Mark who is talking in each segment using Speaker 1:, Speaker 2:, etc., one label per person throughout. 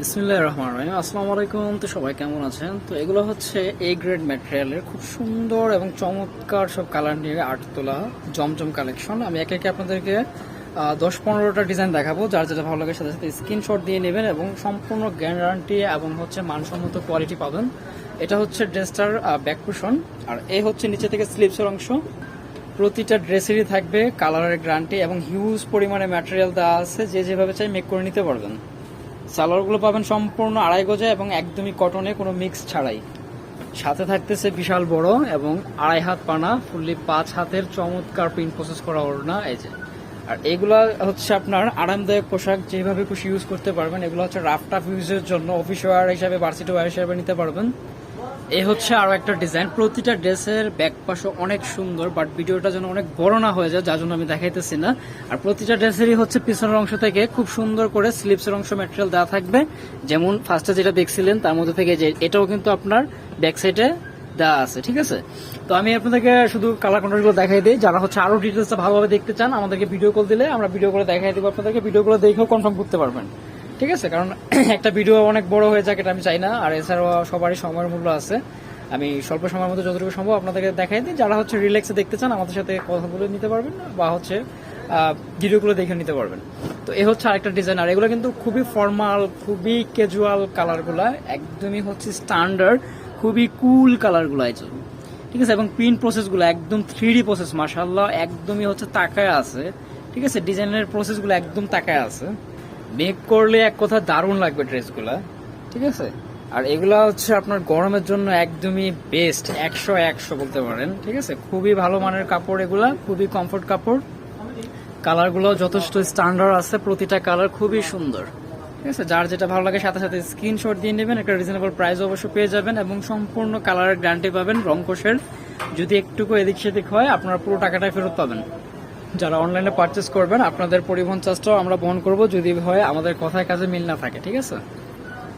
Speaker 1: বিসমিল্লাহ রহমান রহিম। আসসালামু আলাইকুম। তো সবাই কেমন আছেন? তো এগুলো হচ্ছে এ গ্রেড ম্যাটেরিয়ালের খুব সুন্দর এবং চমৎকার সব কালার নিয়ে আর্ট তোলা জমজম কালেকশন আমি একে একে আপনাদেরকে দশ পনেরোটা ডিজাইন দেখাবো। যার যেটা ভালো লাগে সাথে সাথে স্ক্রিনশট দিয়ে নেবেন এবং সম্পূর্ণ গ্যারান্টি এবং হচ্ছে মানসম্মত কোয়ালিটি পাবেন। এটা হচ্ছে ড্রেসটার ব্যাক কুশন আর এই হচ্ছে নিচে থেকে স্লিপসের অংশ। প্রতিটা ড্রেসেরই থাকবে কালারের গ্যারান্টি এবং হিউজ পরিমাণে ম্যাটেরিয়াল দেওয়া আছে। যে যেভাবে চাই মেক করে নিতে পারবেন। সালোয়ারগুলো পাবেন সম্পূর্ণ আড়াই গজে এবং একদমই কটনে কোনো মিক্স ছাড়াই। সাথে থাকতেছে বিশাল বড় এবং আড়াই হাত পানা ফুললি পাঁচ হাতের চমৎকার প্রিন্ট প্রসেস করা ওড়না, এই যে। আর এগুলো হচ্ছে আপনার আরামদায়ক পোশাক, যেভাবে খুশি ইউজ করতে পারবেন। এগুলো হচ্ছে রাফ টাফ ইউজের জন্য অফিস ওয়ার হিসাবে ভার্সিটি ওয়ার হিসাবে নিতে পারবেন। এই হচ্ছে আরও একটা ডিজাইন প্রতিটা ড্রেসের ব্যাক পাশও অনেক সুন্দর বাট ভিডিওটা যেন অনেক বড় না হয়ে যায়, যার জন্য আমি দেখাইতেছি না। আর প্রতিটা ড্রেসেরই হচ্ছে পিছনের অংশ থেকে খুব সুন্দর করে স্লিপসের অংশ ম্যাটেরিয়াল দেওয়া থাকবে। যেমন ফার্স্টে যেটা দেখছিলেন, তার মধ্যে থেকে যে এটাও কিন্তু আপনার ব্যাক সাইডে দেওয়া আছে, ঠিক আছে? তো আমি আপনাদেরকে শুধু কালার কন্ট্রোলগুলো দেখাই দিই। যারা হচ্ছে আরও ডিটেলসটা ভালোভাবে দেখতে চান, আমাদেরকে ভিডিও কল দিলে আমরা ভিডিও করে দেখাই দেবো। আপনাদেরকে ভিডিওগুলো দেখেও কনফার্ম করতে পারবেন। ঠিক আছে, কারণ একটা ভিডিও অনেক বড় হয়ে যাক, এটা আমি চাই না। আর এছাড়াও সবারই সময়ের মূল্য আছে। আমি স্বল্প সময়ের মধ্যে যতটুকু সম্ভব আপনাদেরকে দেখাই দিই। যারা হচ্ছে রিল্যাক্সে দেখতে চান, আমাদের সাথে কথা বলে নিতে পারবেন বা হচ্ছে ভিডিওগুলো দেখে নিতে পারবেন। তো এ হচ্ছে আরেকটা ডিজাইন আর এগুলো কিন্তু খুবই ফর্মাল খুবই ক্যাজুয়াল কালারগুলা একদমই হচ্ছে স্ট্যান্ডার্ড খুবই কুল কালারগুলো যে। ঠিক আছে, এবং প্রিন্ট প্রসেসগুলো একদম থ্রি প্রসেস মাসাল্লাহ একদমই হচ্ছে তাকায় আছে। ঠিক আছে ডিজাইনের প্রসেসগুলো একদম তাকায় আছে। মেক করলে এক কথা দারুণ লাগবে ড্রেসগুলা, ঠিক আছে? আর এগুলা হচ্ছে আপনার গরমের জন্য একদমই বেস্ট একশো একশো বলতে পারেন, ঠিক আছে? খুবই ভালো মানের কাপড় এগুলা, খুবই কমফোর্ট কাপড়। কালারগুলো যথেষ্ট স্ট্যান্ডার্ড আছে, প্রতিটা কালার খুবই সুন্দর, ঠিক আছে? যার যেটা ভালো লাগে সাথে সাথে স্ক্রিনশট দিয়ে নেবেন, একটা রিজনেবল প্রাইস অবশ্য পেয়ে যাবেন এবং সম্পূর্ণ কালারের গ্যারান্টি পাবেন রংকোশের। যদি একটুকু এদিক সেদিক হয়, আপনারা পুরো টাকাটাই ফেরত পাবেন। যারা অনলাইনে পারচেস করবেন, আপনাদের পরিবহন চার্জটাও আমরা বহন করব যদি হয়, আমাদের কথায় কাজে মিল না থাকে, ঠিক আছে?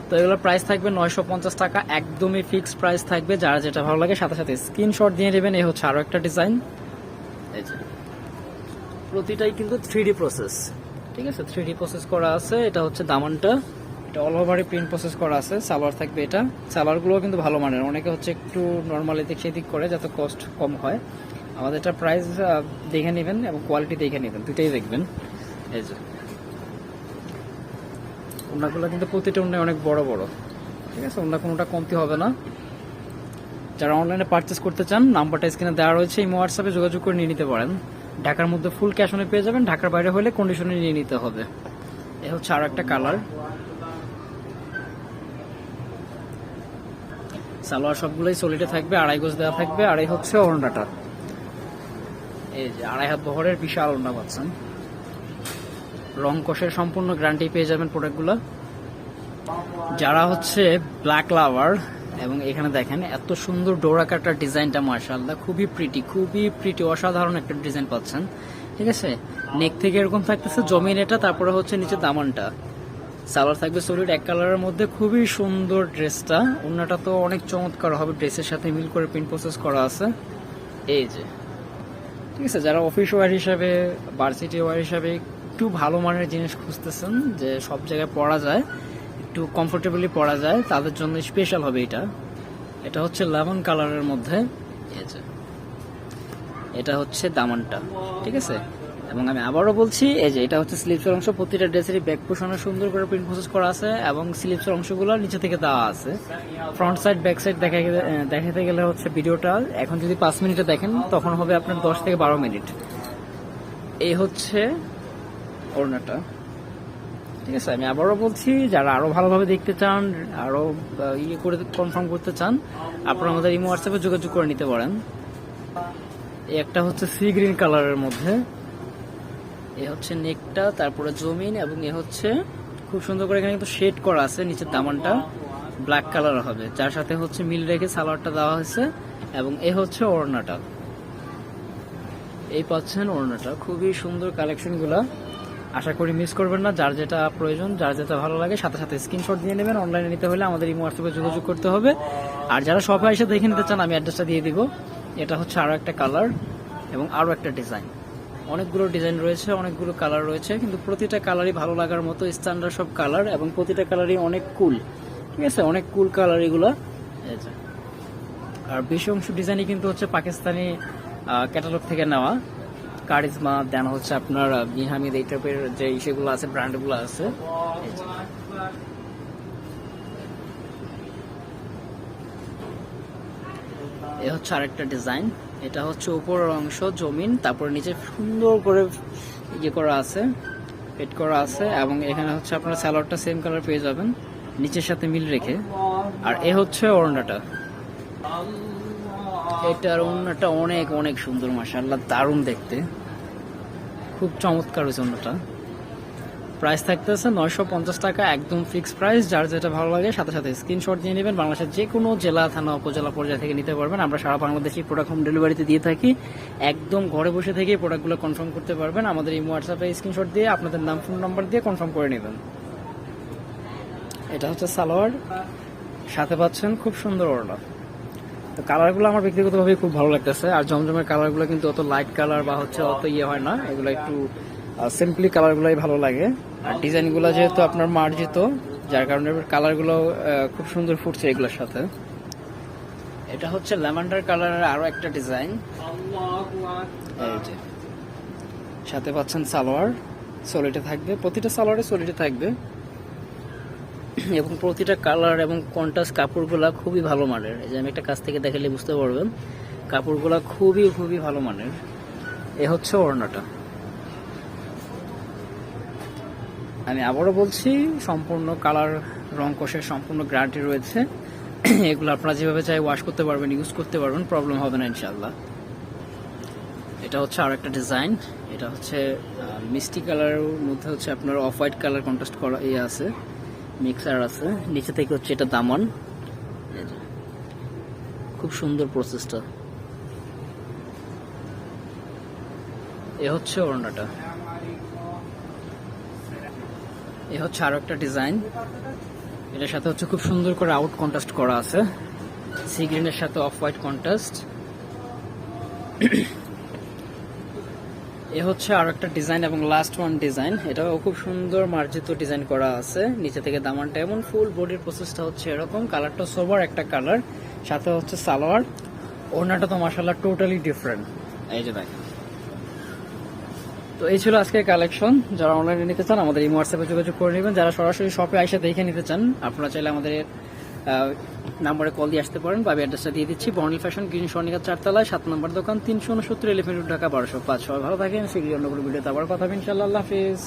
Speaker 1: তো এগুলোর প্রাইস থাকবে নয়শো পঞ্চাশ টাকা, একদমই ফিক্স প্রাইস থাকবে, যারা যেটা ভালো লাগে সাথে সাথে স্ক্রিনশট দিয়ে নেবেন এই হচ্ছে আরও একটা ডিজাইন এই যে, প্রতিটাই কিন্তু থ্রি প্রসেস ঠিক আছে? থ্রি প্রসেস করা আছে, এটা হচ্ছে দামানটা, এটা অল ওভারই প্রিন্ট প্রসেস করা আছে সালোয়ার থাকবে এটা। সালোয়ারগুলোও কিন্তু ভালো মানের, অনেকে হচ্ছে একটু নর্মালি দিক সেদিক করে, যাতে কস্ট কম হয়। আমাদের এটা প্রাইস দেখে নেবেন এবং কোয়ালিটি দেখে নেবেন। দুটাই দেখবেন। এই যে। ওনাগুলো কিন্তু প্রতিটা উন্নয় অনেক বড় বড়। ঠিক আছে? ওনার কোনোটা কমতি হবে না। যারা অনলাইনে পারচেস করতে চান নাম্বারটা স্ক্রিনে দেওয়া রয়েছে, এই হোয়াটসঅ্যাপে যোগাযোগ করে নিয়ে নিতে পারেন। ঢাকার মধ্যে ফুল ক্যাশ অনে পেয়ে যাবেন, ঢাকার বাইরে হলে কন্ডিশনে নিয়ে নিতে হবে। এ হচ্ছে আর একটা কালার সালোয়ার সবগুলোই সলিডে থাকবে, আড়াই গোজ দেওয়া থাকবে, আর এই হচ্ছে ওড়নাটা। এই যে আড়াই হাত বহরের বিশাল ওড়না পাচ্ছেন। রং কষের সম্পূর্ণ গ্যারান্টি পেয়ে যাবেন প্রোডাক্টগুলো যারা হচ্ছে ব্ল্যাক লাভার এবং এখানে দেখেন এত সুন্দর ডোরা কাটার ডিজাইনটা মার্শাল্লাহ খুবই প্রিটি খুবই প্রিটি অসাধারণ একটা ডিজাইন পাচ্ছেন। ঠিক আছে? নেক থেকে এরকম থাকতেছে জমিন এটা, তারপরে হচ্ছে নিচে দামানটা। সালোয়ার থাকবে সলিড এক কালারের মধ্যে খুবই সুন্দর ড্রেসটা অন্যটা তো অনেক চমৎকার হবে ড্রেসের সাথে মিল করে প্রিন্ট প্রসেস করা আছে। এই যে। ঠিক আছে, যারা অফিস ওয়ার হিসাবে ভার্সিটি ওয়ার হিসাবে একটু ভালো মানের জিনিস খুঁজতেছেন, যে সব জায়গায় পড়া যায়, একটু কমফোর্টেবলি পড়া যায়, তাদের জন্য স্পেশাল হবে এটা। এটা হচ্ছে লেমন কালারের মধ্যে এটা হচ্ছে দামানটা, ঠিক আছে? এবং আমি আবারও বলছি এই যে এটা হচ্ছে স্লিপসের অংশ প্রতিটা ড্রেসেরই ব্যাক পোষণে সুন্দর করে প্রিন্ট প্রসেস করা আছে এবং স্লিপসের অংশগুলো নিচে থেকে দেওয়া আছে। ফ্রন্ট সাইড ব্যাক সাইড দেখা দেখাতে গেলে হচ্ছে ভিডিওটা এখন যদি পাঁচ মিনিটে দেখেন তখন হবে আপনার দশ থেকে বারো মিনিট। এই হচ্ছে ওড়নাটা। ঠিক আছে আমি আবারও বলছি যারা আরও ভালোভাবে দেখতে চান আরও আহ, ইয়ে করে কনফার্ম করতে চান আপনারা আমাদের ইমো হোয়াটসঅ্যাপে যোগাযোগ করে নিতে পারেন। একটা হচ্ছে সি গ্রিন কালারের মধ্যে। এ হচ্ছে নেকটা, তারপরে জমিন এবং এ হচ্ছে খুব সুন্দর করে এখানে কিন্তু শেড করা আছে নিচের দামানটা। ব্ল্যাক কালার হবে। যার সাথে হচ্ছে মিল রেখে সালোয়ারটা দেওয়া হয়েছে এবং এ হচ্ছে ওড়নাটা। এই পাচ্ছেন ওড়নাটা। খুবই সুন্দর কালেকশনগুলা আশা করি মিস করবেন না। যার যেটা প্রয়োজন, যার যেটা ভালো লাগে, সাথে সাথে স্ক্রিনশট দিয়ে নেবেন। অনলাইনে নিতে হলে আমাদের ইমো হোয়াটসঅ্যাপে যোগাযোগ করতে হবে। আর যারা শপে এসে দেখে নিতে চান, আমি অ্যাড্রেসটা দিয়ে দিব। এটা হচ্ছে আরও একটা কালার এবং আরও একটা ডিজাইন অনেকগুলো ডিজাইন রয়েছে, অনেকগুলো কালার রয়েছে, কিন্তু প্রতিটা কালারই ভালো লাগার মতো স্ট্যান্ডার্ড সব কালার এবং প্রতিটা কালারই অনেক কুল ঠিক আছে? অনেক কুল কালার এগুলো। আর বেশি অংশ ডিজাইনই কিন্তু হচ্ছে পাকিস্তানি ক্যাটালগ থেকে নেওয়া। কারিজমা দেন হচ্ছে আপনার বিহামিদ এই টাইপের যে সেগুলো আছে ব্র্যান্ডগুলো আছে। এ হচ্ছে আরেকটা ডিজাইন এটা হচ্ছে উপরের অংশ, জমিন। তারপর নিচে সুন্দর করে ইয়ে করা আছে পেট করা আছে, এবং এখানে হচ্ছে আপনার স্যালাডটা সেম কালার পেয়ে যাবেন, নিচের সাথে মিল রেখে। আর এ হচ্ছে ওড়নাটা। এটার ওড়নাটা অনেক অনেক সুন্দর, মাশাআল্লাহ, দারুণ দেখতে। খুব চমৎকার হয়েছে ওড়নাটা। প্রাইস থাকতেছে নয়শো পঞ্চাশ টাকা, একদম ফিক্স প্রাইস যার যেটা ভালো লাগে, সাথে সাথে স্ক্রিনশট দিয়ে নেবেন। বাংলাদেশের যে কোনো জেলা, থানা, উপজেলা পর্যায়ে থেকে নিতে পারবেন। আমরা সারা বাংলাদেশে প্রোডাক্ট হোম ডেলিভারিতে দিয়ে থাকি। একদম ঘরে বসে থেকে প্রোডাক্টগুলো কনফার্ম করতে পারবেন। আমাদের এই হোয়াটসঅ্যাপে স্ক্রিনশট দিয়ে আপনাদের নাম ফোন নাম্বার দিয়ে কনফার্ম করে নেবেন। এটা হচ্ছে সালোয়ার। সাথে পাচ্ছেন খুব সুন্দর ওড়না তো কালারগুলো আমার ব্যক্তিগতভাবে খুব ভালো লাগতেছে। আর জমজমের কালারগুলো কিন্তু অত লাইট কালার বা হচ্ছে অত ইয়ে হয় না। এগুলো একটু সিম্পলি কালারগুলোই ভালো লাগে। আর ডিজাইনগুলো যেহেতু আপনার মার্জিত, যার কারণে কালারগুলো খুব সুন্দর ফুটছে এগুলোর সাথে। এটা হচ্ছে ল্যাভেন্ডার কালারের আরও একটা ডিজাইন সাথে পাচ্ছেন সালোয়ার সলিটে থাকবে। প্রতিটা সালোয়ারে সলিটে থাকবে। এবং প্রতিটা কালার এবং কন্ট্রাস্ট কাপড়গুলা খুবই ভালো মানের। এই যে আমি একটা কাছ থেকে দেখালে বুঝতে পারবেন। কাপড়গুলা খুবই খুবই ভালো মানের। এ হচ্ছে ওড়নাটা। আমি আবারও বলছি, সম্পূর্ণ কালার, রং কোষের সম্পূর্ণ গ্যারান্টি রয়েছে। এগুলো আপনারা যেভাবে চাই ওয়াশ করতে পারবেন ইউজ করতে পারবেন প্রবলেম হবে না ইনশাল্লাহ এটা হচ্ছে আর একটা ডিজাইন এটা হচ্ছে মিষ্টি কালারের মধ্যে হচ্ছে আপনার অফ হোয়াইট কালার কন্ট্রাস্ট করা ইয়ে আছে মিক্সার আছে। নিচে থেকে হচ্ছে এটা দামান। খুব সুন্দর প্রসেসটা এ হচ্ছে ওড়নাটা। এ হচ্ছে আরও একটা ডিজাইন। এটার সাথে হচ্ছে খুব সুন্দর করে আউট কন্ট্রাস্ট করা আছে। সি গ্রিনের সাথে অফ হোয়াইট কন্ট্রাস্ট। এ হচ্ছে আর একটা ডিজাইন এবং লাস্ট ওয়ান ডিজাইন। এটাও খুব সুন্দর মার্জিত ডিজাইন করা আছে। নিচে থেকে দামানটা এমন ফুল বডির প্রসেসটা হচ্ছে এরকম। কালারটা সোবার একটা কালার সাথে হচ্ছে সালোয়ার। ওড়নাটা তো মাসাল্লাহ টোটালি ডিফারেন্ট এই যে দেখেন। তো এই ছিল আজকের কালেকশন যারা অনলাইনে নিতে চান, আমাদের এই হোয়াটসঅ্যাপে যোগাযোগ করে নেবেন। যারা সরাসরি শপে আসে দেখে নিতে চান, আপনারা চাইলে আমাদের নাম্বারে কল দিয়ে আসতে পারেন। বা আমি অ্যাড্রেসটা দিয়ে দিচ্ছি। বর্ণিল ফ্যাশন গ্রিন স্বর্ণিকা চারতলায়, সাত নম্বর দোকান, তিনশো উনসত্তর এলিফেন্ট ঢাকা, বারোশো পাঁচ। সবাই ভালো থাকেন। সেগুলি অন্য কোনো ভিডিওতে আবার কথা হবে। ইনশাল্লাহ আল্লাহ হাফিজ।